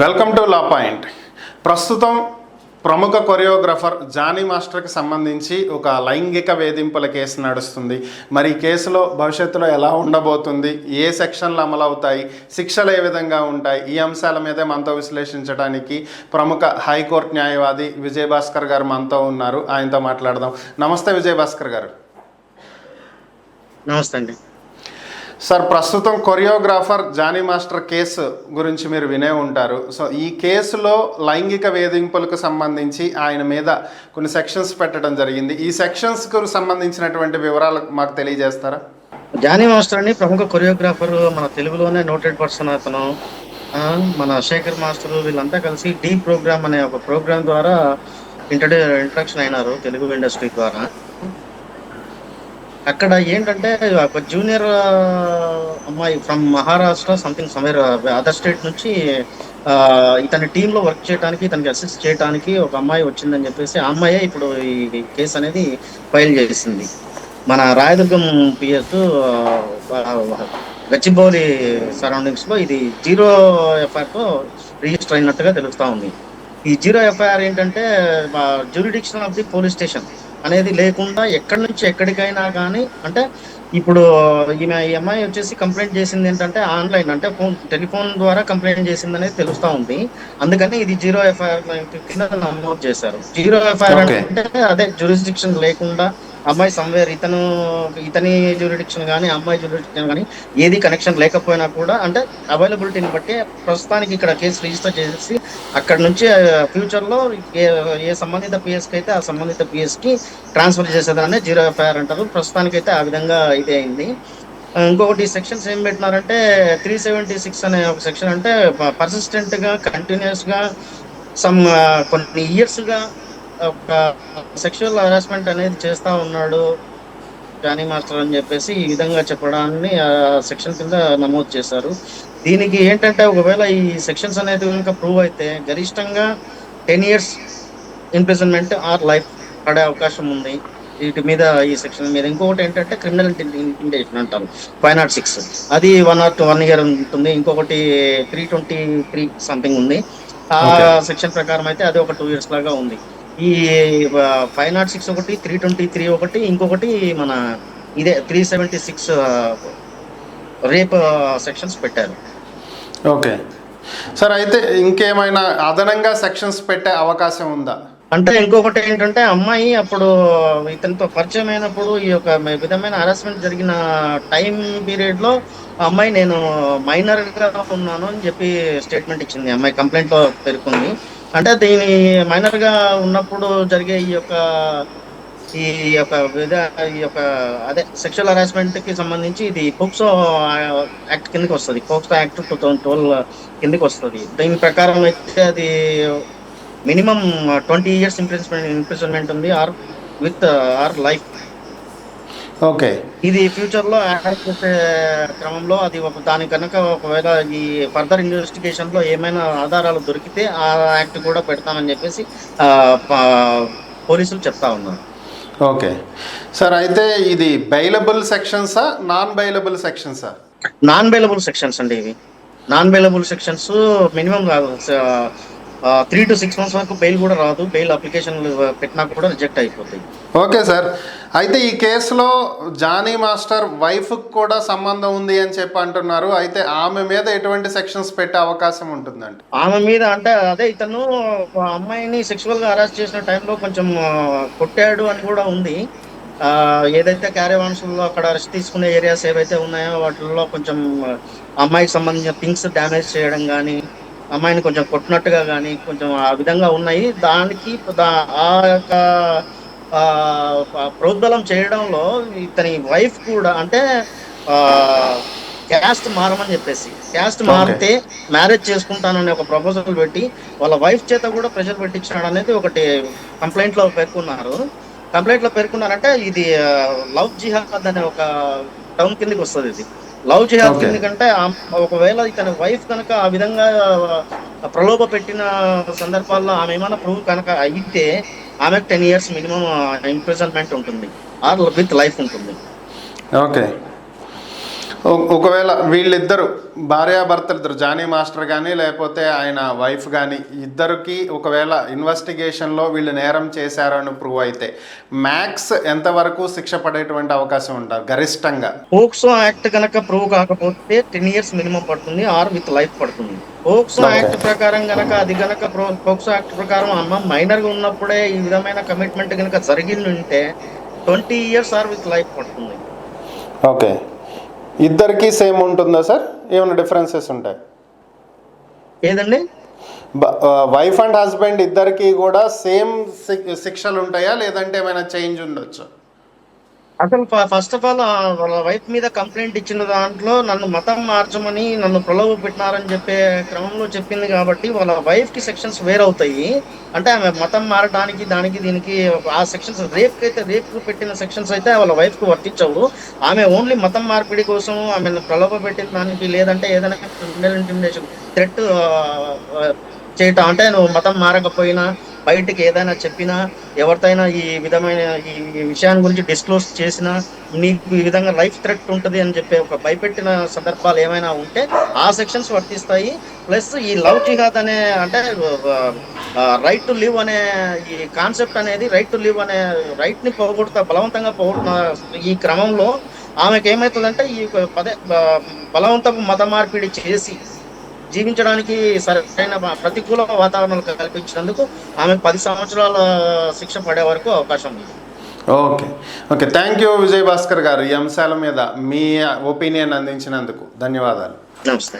Welcome to law point ప్రస్తుతం ప్రముఖ choreographer Johnny మాస్టర్కి సంబంధించి ఒక లైంగిక వేధింపుల కేసు నడుస్తుంది. మరి ఈ కేసులో భవిష్యత్తులో ఎలా ఉండబోతుంది? ఏ సెక్షన్లు అమలవుతాయి? శిక్షలు ఏ విధంగా ఉంటాయి? ఈ అంశాల మీదే మనతో విశ్లేషించడానికి ప్రముఖ హైకోర్టు న్యాయవాది విజయభాస్కర్ గారు మనతో ఉన్నారు. ఆయనతో మాట్లాడదాం. నమస్తే విజయభాస్కర్ గారు. నమస్తే అండి. సార్ ప్రస్తుతం కొరియోగ్రాఫర్ జానీ మాస్టర్ కేసు గురించి మీరు వినే ఉంటారు. సో ఈ కేసులో లైంగిక వేధింపులకు సంబంధించి ఆయన మీద కొన్ని సెక్షన్స్ పెట్టడం జరిగింది. ఈ సెక్షన్స్కు సంబంధించినటువంటి వివరాలు మాకు తెలియజేస్తారా? జానీ మాస్టర్ అని ప్రముఖ కొరియోగ్రాఫర్ మన తెలుగులోనే నోటెడ్ పర్సన్ అతను. మన శేఖర్ మాస్టర్ వీళ్ళంతా కలిసి డీ ప్రోగ్రామ్ అనే ఒక ప్రోగ్రామ్ ద్వారా ఇంట్రడ్యూ ఇంట్రడక్షన్ అయినారు తెలుగు ఇండస్ట్రీ ద్వారా. అక్కడ ఏంటంటే ఒక జూనియర్ అమ్మాయి from Maharashtra something somewhere other state నుంచి ఇతని టీంలో వర్క్ చేయడానికి ఇతనికి అసిస్ట్ చేయడానికి ఒక అమ్మాయి వచ్చిందని చెప్పేసి ఆ అమ్మాయే ఇప్పుడు ఈ కేసు అనేది ఫైల్ చేసింది. మన రాయదుర్గం పిఎస్ గచ్చిబౌలి సరౌండింగ్స్లో ఇది జీరో ఎఫ్ఐఆర్తో రిజిస్టర్ అయినట్టుగా తెలుస్తూ ఉంది. ఈ జీరో ఎఫ్ఐఆర్ ఏంటంటే jurisdiction of the police station అనేది లేకుండా ఎక్కడి నుంచి ఎక్కడికైనా కానీ అంటే ఇప్పుడు ఈమె ఈ అమ్మాయి వచ్చేసి కంప్లైంట్ చేసింది ఏంటంటే ఆన్లైన్ అంటే ఫోన్ టెలిఫోన్ ద్వారా కంప్లైంట్ చేసింది అనేది తెలుస్తా ఉంది అందుకని ఇది జీరో ఎఫ్ఐఆర్ కింద నమోదు చేశారు జీరో ఎఫ్ఐఆర్. అంటే అదే జ్యూరిస్డిక్షన్ లేకుండా అమ్మాయి సమ్వేర్ ఇతను ఇతని జ్యూరిడిక్షన్ కానీ అమ్మాయి జ్యూరిడిక్షన్ కానీ ఏది కనెక్షన్ లేకపోయినా కూడా అంటే అవైలబిలిటీని బట్టి ప్రస్తుతానికి ఇక్కడ కేసు రిజిస్టర్ చేసి అక్కడ నుంచి ఫ్యూచర్లో ఏ ఏ సంబంధిత పిఎస్కి అయితే ఆ సంబంధిత పిఎస్కి ట్రాన్స్ఫర్ చేసేదాన్ని జీరో ఎఫ్ఐఆర్ అంటారు. ప్రస్తుతానికి అయితే ఆ విధంగా ఇది అయింది. ఇంకొకటి సెక్షన్స్ ఏం పెట్టినారంటే త్రీ సెవెంటీ సిక్స్ అనే ఒక సెక్షన్ అంటే పర్సిస్టెంట్గా కంటిన్యూస్గా సమ్ కొన్ని ఇయర్స్గా ఒక సెక్షువల్ హరాస్మెంట్ అనేది చేస్తా ఉన్నాడు జానీ మాస్టర్ అని చెప్పేసి ఈ విధంగా చెప్పడాన్ని ఆ సెక్షన్ కింద నమోదు చేశారు. దీనికి ఏంటంటే ఒకవేళ ఈ సెక్షన్స్ అనేది కనుక ప్రూవ్ అయితే గరిష్టంగా ten years imprisonment or life పడే అవకాశం ఉంది. వీటి మీద ఈ సెక్షన్ మీద. ఇంకొకటి ఏంటంటే క్రిమినల్ ఇంటిండేషన్ అంటారు. ఫైవ్ నాట్ సిక్స్ అది వన్ ఆర్ వన్ ఇయర్ ఉంటుంది. ఇంకొకటి త్రీ ట్వంటీ త్రీ సంథింగ్ ఉంది. ఆ. సెక్షన్ ప్రకారం అయితే అది ఒక టూ ఇయర్స్ లాగా ఉంది. ఈ ఫైవ్ నాట్ సిక్స్ ఒకటి త్రీ ట్వంటీ త్రీ ఒకటి ఇంకొకటి మన ఇదే three seventy six rape sections పెట్టారు. ఓకే. సార్ అయితే ఇంకేమైనా అదనంగా సెక్షన్స్ పెట్టే అవకాశం ఉందా? అంటే ఇంకొకటి ఏంటంటే అమ్మాయి అప్పుడు ఇతనితో పరిచయం అయినప్పుడు ఈ యొక్క విధమైన హరాస్మెంట్ జరిగిన టైం పీరియడ్లో ఆ అమ్మాయి నేను మైనర్గా ఉన్నాను అని చెప్పి స్టేట్మెంట్ ఇచ్చింది. అమ్మాయి కంప్లైంట్లో పేర్కొంది. అంటే దీని మైనర్గా ఉన్నప్పుడు జరిగే ఈ యొక్క ఈ యొక్క విధ ఈ యొక్క అదే సెక్షువల్ హరాస్మెంట్కి సంబంధించి ఇది పోక్సో యాక్ట్ కిందకి వస్తుంది. POCSO act two thousand twelve కిందకి వస్తుంది. దీని ప్రకారం అయితే అది minimum twenty years imprisonment imprisonment ఉంది. Or with or life okay. ఇది ఫ్యూచర్లో చేసే క్రమంలో అది ఒక దాని కనుక ఒకవేళ ఈ ఫర్దర్ ఇన్వెస్టిగేషన్లో ఏమైనా ఆధారాలు దొరికితే ఆ యాక్ట్ కూడా పెడతామని చెప్పేసి పోలీసులు చెప్తా ఉన్నారు. ఓకే. సార్ అయితే ఇది బైలబుల్ సెక్షన్సా నాన్ బైలబుల్ సెక్షన్సా? నాన్ బెయిలబుల్ సెక్షన్స్ అండి ఇవి. Non bailable sections minimum three to six months వరకు బెయిల్ కూడా రాదు. బెయిల్ అప్లికేషన్ పెట్టినా కూడా రిజెక్ట్ అయిపోతాయి. Okay sir. అయితే ఈ కేసులో జానీ మాస్టర్ వైఫ్కి కూడా సంబంధం ఉంది అని చెప్పి అంటున్నారు. అయితే ఆమె మీద ఎటువంటి సెక్షన్స్ పెట్టే అవకాశం ఉంటుందండి ఆమె మీద అంటే అదే ఇతను అమ్మాయిని సెక్షువల్గా అరెస్ట్ చేసిన టైంలో కొంచెం కొట్టాడు అని కూడా ఉంది. ఆ, ఏదైతే క్యారీవాన్స్లో అక్కడ అరెస్ట్ తీసుకునే ఏరియాస్ ఏవైతే ఉన్నాయో వాటిల్లో కొంచెం అమ్మాయికి సంబంధించిన థింగ్స్ డ్యామేజ్ చేయడం కానీ అమ్మాయిని కొంచెం కొట్టినట్టుగా కానీ కొంచెం ఆ విధంగా ఉన్నాయి. దానికి ఆ యొక్క ప్రోద్బలం చేయడంలో ఇతని వైఫ్ కూడా అంటే క్యాస్ట్ మారమని చెప్పేసి క్యాస్ట్. మారితే మ్యారేజ్ చేసుకుంటానని ఒక ప్రపోజల్ పెట్టి వాళ్ళ వైఫ్ చేత కూడా ప్రెషర్ పెట్టించినాడు అనేది ఒకటి కంప్లైంట్లో పేర్కొన్నారు. కంప్లైంట్లో పేర్కొన్నారంటే ఇది లవ్ జిహాద్ అనే ఒక టౌన్ కిందకి వస్తుంది ఇది. Love Okay. ఎందుకంటే ఒకవేళ ఇతని వైఫ్ కనుక ఆ విధంగా ప్రలోభ పెట్టిన సందర్భాల్లో ఆమె ఏమైనా ప్రూవ్ కనుక అయితే ఆమెకు టెన్ ఇయర్స్ మినిమం ఇంప్రిజన్మెంట్ ఉంటుంది. ఆర్ విత్ లైఫ్ ఉంటుంది. ఓకే. ఒకవేళ వీళ్ళిద్దరు భార్యాభర్తలు ఇద్దరు జానీ మాస్టర్ కానీ లేకపోతే ఆయన వైఫ్ కానీ ఇద్దరికి ఒకవేళ ఇన్వెస్టిగేషన్లో వీళ్ళు నేరం చేశారని ప్రూవ్ అయితే మ్యాక్స్ ఎంతవరకు శిక్ష పడేటువంటి అవకాశం ఉంటారు గరిష్టంగా? పోక్సో యాక్ట్ కనుక ప్రూవ్ కాకపోతే టెన్ ఇయర్స్ మినిమం పడుతుంది ఆర్ విత్ లైఫ్ పడుతుంది. పోక్సో. యాక్ట్ ప్రకారం గనక అది గనక ప్రో- పోక్సో యాక్ట్ ప్రకారం అమ్మ మైనర్గా ఉన్నప్పుడే ఈ విధమైన కమిట్మెంట్ గనక జరిగింది ఉంటే twenty years or with life పడుతుంది. ఓకే. ఇద్దరికి సేమ్ ఉంటుందా సార్? ఏమైనా డిఫరెన్సెస్ ఉంటాయి? ఏదండి? వైఫ్ అండ్ హస్బెండ్ ఇద్దరికి కూడా సేమ్ శిక్షలు ఉంటాయా లేదంటే ఏమైనా చేంజ్ ఉండొచ్చు? అసలు ఫస్ట్ ఆఫ్ ఆల్ వాళ్ళ వైఫ్ మీద కంప్లైంట్ ఇచ్చిన దాంట్లో నన్ను మతం మార్చమని నన్ను ప్రలోభ పెట్టినారని చెప్పే క్రమంలో చెప్పింది కాబట్టి వాళ్ళ వైఫ్కి సెక్షన్స్ వేరవుతాయి. అంటే ఆమె మతం మారడానికి దానికి దీనికి ఆ సెక్షన్స్ రేప్ అయితే రేప్ పెట్టిన సెక్షన్స్ అయితే వాళ్ళ వైఫ్కు వర్తించవు. ఆమె ఓన్లీ మతం మార్పిడి కోసం ఆమెను ప్రలోభ పెట్టిన దానికి లేదంటే ఏదైనా ఇంటిమిడేషన్ థ్రెట్ చేయటం. అంటే నువ్వు మతం మారకపోయినా బయటకి ఏదైనా చెప్పినా ఎవరితైనా ఈ విధమైన ఈ విషయాన్ని గురించి డిస్క్లోజ్ చేసినా నీకు ఈ విధంగా లైఫ్ థ్రెట్ ఉంటుంది అని చెప్పి ఒక భయపెట్టిన సందర్భాలు ఏమైనా ఉంటే ఆ సెక్షన్స్ వర్తిస్తాయి. ప్లస్ ఈ లవ్ జిహాద్ అనే అంటే రైట్ టు లివ్ అనే ఈ కాన్సెప్ట్ అనేది రైట్ టు లివ్ అనే రైట్ని పోగొడతా బలవంతంగా పోగొడుతున్న ఈ క్రమంలో ఆమెకి ఏమవుతుందంటే ఈ పదే బ- బలవంతపు మత మార్పిడి చేసి జీవించడానికి సరైన ప్రతికూల వాతావరణాలు కల్పించినందుకు ఆమెకు పది సంవత్సరాల శిక్ష పడే వరకు అవకాశం ఉంది. Okay. Okay. Thank you Vijay Bhaskar garu ఈ అంశాల మీద మీ ఒపీనియన్ అందించినందుకు. ధన్యవాదాలు. నమస్తే.